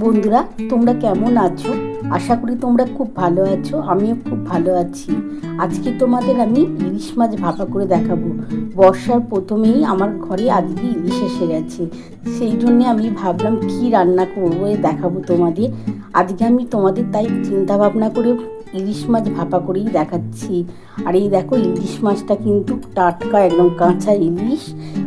বন্ধুরা, তোমরা কেমন আছো? আশা করি তোমরা খুব ভালো আছো, আমিও খুব ভালো আছি। আজকে তোমাদের আমি ইলিশ মাছ ভাপা করে দেখাবো। বর্ষার প্রথমেই আমার ঘরে আজকে ইলিশ এসে গেছে। সেই জন্যে আমি ভাবলাম, কি রান্না করব দেখাবো তোমাদের। আজকে আমি তোমাদের তাই চিন্তা ভাবনা করে ইলিশ মাছ ভাপা করেই দেখাচ্ছি। আর এই দেখো, ইলিশ মাছটা কিন্তু টাটকা, একদম কাঁচা ইলিশ।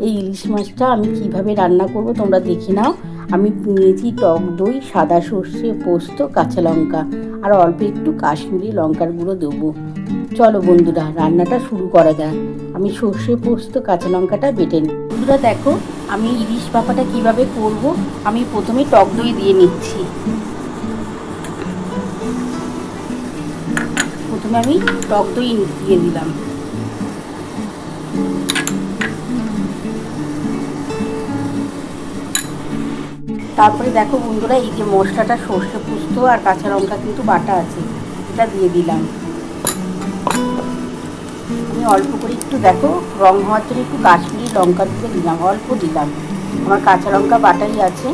এই ইলিশ মাছটা আমি কীভাবে রান্না করব তোমরা দেখে নাও। আমি নিয়েছি টক দই, সাদা সর্ষে, পোস্ত, কাঁচা লঙ্কা। আর অল্প একটু কাশ্মীরি লঙ্কার গুঁড়ো দেবো। চলো বন্ধুরা, রান্নাটা শুরু করা যাক। আমি সর্ষে, পোস্ত, কাঁচা লঙ্কাটা বেটে নিই বন্ধুরা দেখো, আমি ইলিশ ভাপাটা কীভাবে করব? আমি প্রথমে টক দই দিয়ে নিচ্ছি। প্রথমে আমি টক দই দিয়ে দিলাম। তারপরে দেখো বন্ধুরা, এই যে মশলাটা, সর্ষে পুস্ত আর কাঁচা লঙ্কা কিন্তু বাটা আছে, এটা দিয়ে দিলাম। আমি অল্প করে একটু দেখো, রং হওয়ার জন্য একটু কাশ্মীরি লঙ্কা দিয়ে দিলাম, অল্প দিলাম। আমার কাঁচা লঙ্কা বাটাই আছে।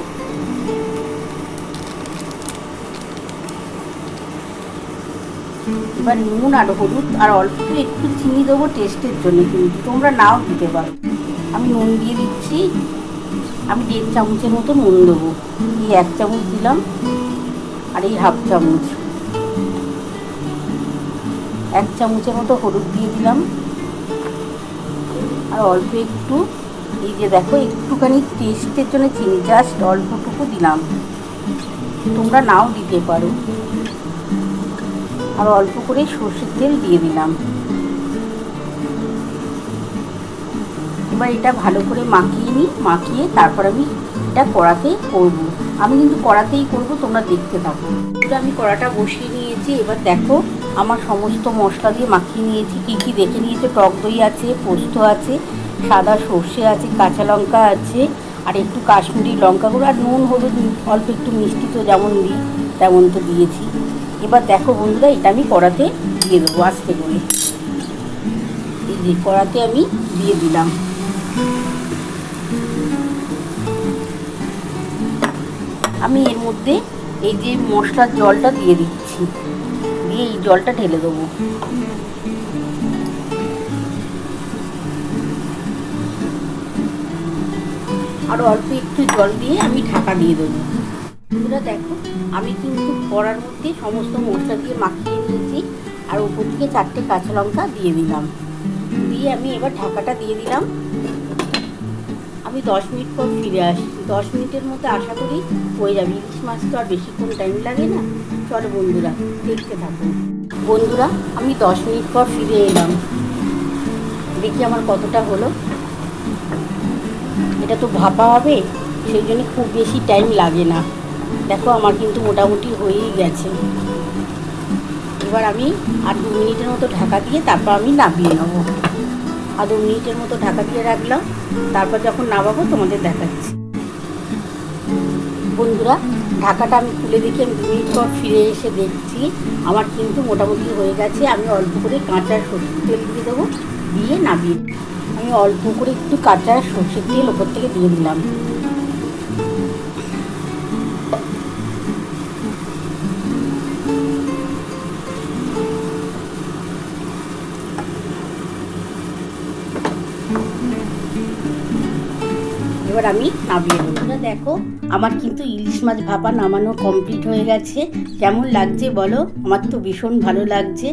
এবার নুন আর হলুদ আর অল্প একটু চিনি দেবো টেস্টের জন্য কিন্তু, তোমরা নাও দিতে পারো। আমি নুন দিয়ে দিচ্ছি। আমি দেড় চামচের মতো নুন দেবো। এই এক চামচ দিলাম, আর এই হাফ চামচ। এক চামচের মতো হলুদ দিয়ে দিলাম। আর অল্প একটু, এই যে দেখো, একটুখানি টেস্টের জন্য চিনি জাস্ট অল্পটুকু দিলাম। তোমরা নাও দিতে পারো। আর অল্প করে সর্ষের তেল দিয়ে দিলাম। এবার এটা ভালো করে মাখিয়ে নিই, মাখিয়ে তারপর আমি এটা কড়াতে করব। আমি কিন্তু কড়াতেই করব, তোমরা দেখতে থাকো। এটা আমি কড়াটা বসিয়ে নিয়েছি। এবার দেখো, আমার সমস্ত মশলা দিয়ে মাখিয়ে নিয়েছি। কী কী দেখে নিয়েছে? টক দই আছে, পোস্ত আছে, সাদা সর্ষে আছে, কাঁচা লঙ্কা আছে, আর একটু কাশ্মীরি লঙ্কা গুঁড়ো আর নুন, হলুদ, অল্প একটু মিষ্টি তো যেমন দিই তেমন তো দিয়েছি। এবার দেখো বন্ধুরা, এটা আমি কড়াতে দিয়ে দেবো আস্তে করে। এই যে কড়াতে আমি দিয়ে দিলাম। আমি এর মধ্যে এই যে মশলার জলটা দিয়ে দিচ্ছি, দিয়ে এই জলটা ঢেলে দেবো। আর অল্প একটু জল দিয়ে আমি ঢাকা দিয়ে দেবো। বন্ধুরা দেখো, আমি কিন্তু কড়ার মধ্যে সমস্ত মশলা দিয়ে মাখিয়ে নিয়েছি, আর উপর থেকে চারটে কাঁচা লঙ্কা দিয়ে দিলাম। দিয়ে আমি এবার ঢাকাটা দিয়ে দিলাম। আমি দশ মিনিট পর ফিরে আসি। দশ মিনিটের মধ্যে আশা করি হয়ে যাবে। ইলিশ মাছ তো আর বেশিক্ষণ টাইম লাগে না। চলো বন্ধুরা, দেখতে থাকুন। বন্ধুরা, আমি দশ মিনিট পর ফিরে এলাম। দেখি আমার কতটা হলো। এটা তো ভাপা হবে, সেই জন্য খুব বেশি টাইম লাগে না। দেখো, আমার কিন্তু মোটামুটি হয়েই গেছে। এবার আমি আর দু মিনিটের মতো ঢাকা দিয়ে তারপর আমি নামিয়ে নেব। দু মিনিটের মতো ঢাকা দিয়ে রাখলাম। তারপর যখন নামাবো তোমাদের দেখাচ্ছি। বন্ধুরা, ঢাকাটা আমি খুলে দেখি, আমি দু মিনিট পর ফিরে এসে দেখছি। আমার কিন্তু মোটামুটি হয়ে গেছে। আমি অল্প করে কাঁচা সরষের তেল দিয়ে দেবো, দিয়ে নামিয়ে আমি অল্প করে একটু কাঁচা সরষের তেল ওপর থেকে দিয়ে দিলাম। এবার আমি নামিয়ে নেব। দেখো, আমার কিন্তু ইলিশ মাছ ভাপা নামানো কমপ্লিট হয়ে গেছে। কেমন লাগছে বলো? আমার তো ভীষণ ভালো লাগছে।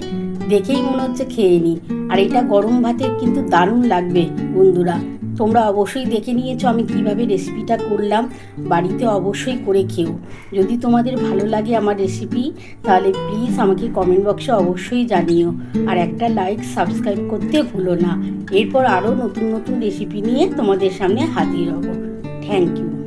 দেখেই মনে হচ্ছে খেয়ে নিই আর এটা গরম ভাতে কিন্তু দারুণ লাগবে, বন্ধুরা। তোমরা অবশ্যই দেখে নিয়েছো আমি কীভাবে রেসিপিটা করলাম। বাড়িতে অবশ্যই করে খেও। যদি তোমাদের ভালো লাগে আমার রেসিপি তাহলে প্লিজ আমাকে কমেন্ট বক্সে অবশ্যই জানিও। আর একটা লাইক সাবস্ক্রাইব করতে ভুলো না। এরপর আরও নতুন নতুন রেসিপি নিয়ে তোমাদের সামনে হাজির হব। Thank you